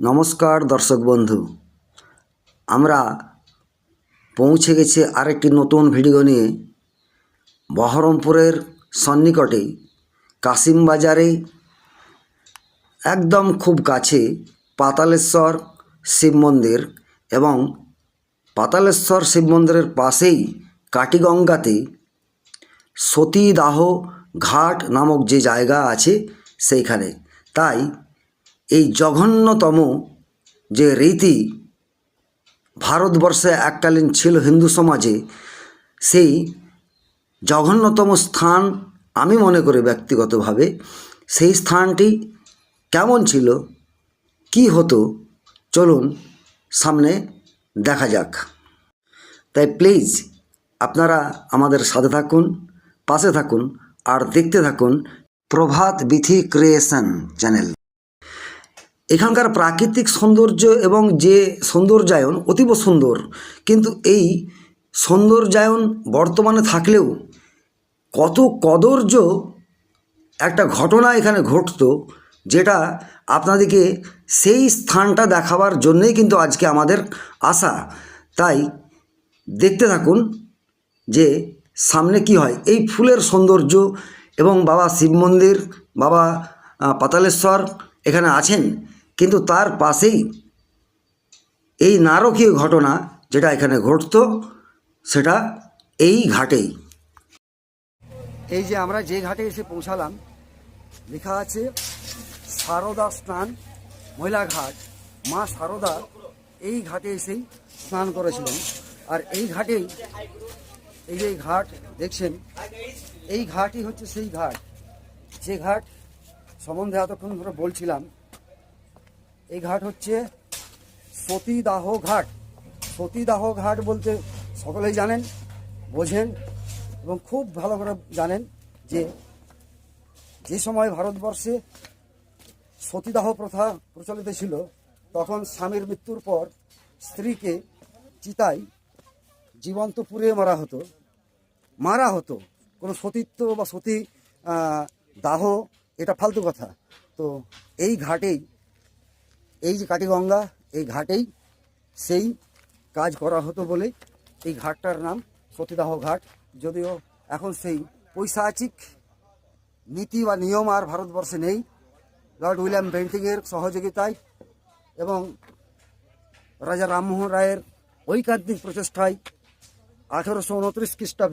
নমস্কার, দর্শক বন্ধু। আমরা পৌঁছে গেছি আরেকটি নতুন ভিডিও নিয়ে। বহরমপুরের সন্নিকটে, কাশিম বাজারে, একদম খুব কাছে পাতালেশ্বর শিব মন্দির এবং পাতালেশ্বর শিব মন্দিরের পাশেই কাটিগঙ্গাতে সতীদাহ ঘাট নামক যে জায়গা আছে সেইখানে। তাই এই জঘন্যতম যে রীতি ভারতবর্ষে এককালীন ছিল হিন্দু সমাজে, সেই জঘন্যতম স্থান আমি মনে করি ব্যক্তিগতভাবে, সেই স্থানটি কেমন ছিল, কি হতো, চলুন সামনে দেখা যাক। তাই প্লিজ আপনারা আমাদের সাথে থাকুন, পাশে থাকুন আর দেখতে থাকুন প্রভাত বিথি ক্রিয়েশন চ্যানেল। এখানকার প্রাকৃতিক সৌন্দর্য এবং যে সৌন্দর্যায়ন অতীব সুন্দর। কিন্তু এই সৌন্দর্যায়ন বর্তমানে থাকলেও কত কদর্য একটা ঘটনা এখানে ঘটতো, যেটা আপনাদেরকে সেই স্থানটা দেখাবার জন্যেই কিন্তু আজকে আমাদের আশা। তাই দেখতে থাকুন যে সামনে কি হয়। এই ফুলের সৌন্দর্য এবং বাবা শিব মন্দির বাবা পাতালেশ্বর এখানে আছেন। কিন্তু তার পাশেই এই নারকীয় ঘটনা যেটা এখানে ঘটতো, সেটা এই ঘাটেই। এই যে আমরা যে ঘাটে এসে পৌঁছালাম, লেখা আছে, সারদা স্নান মহিলা ঘাট। মা সারদা এই ঘাটে এসেই স্নান করেছিলেন। আর এই ঘাটেই, এই যে ঘাট, দেখছেন? এই ঘাটই হচ্ছে সেই ঘাট। যে ঘাট সম্বন্ধে এতক্ষণ ধরে বলছিলাম এই ঘাট হচ্ছে সতীদাহ ঘাট। সতীদাহ ঘাট বলতে সকলেই জানেন, বোঝেন এবং খুব ভালো করে জানেন যে যে সময় ভারতবর্ষে সতীদাহ প্রথা প্রচলিত ছিল, তখন স্বামীর মৃত্যুর পর স্ত্রীকে চিতায় জীবন্ত পুড়িয়ে মারা হতো। মারা হতো। কোনো সতীত্ব বা সতী দাহ, এটা ফালতু কথা। তো এই ঘাটেই এই যে কাটিগঙ্গা, এই ঘাটেই সেই কাজ করা হতো বলে এই ঘাটটার নাম সতীদাহ ঘাট। যদিও এখন সেই পৈশাচিক নীতি বা নিয়ম আর ভারতবর্ষে নেই। লর্ড উইলিয়াম বেন্টিংয়ের সহযোগিতায় এবং রাজা রামমোহন রায়ের ঐকান্তিক প্রচেষ্টায় আঠেরোশো উনত্রিশ খ্রিস্টাব্দে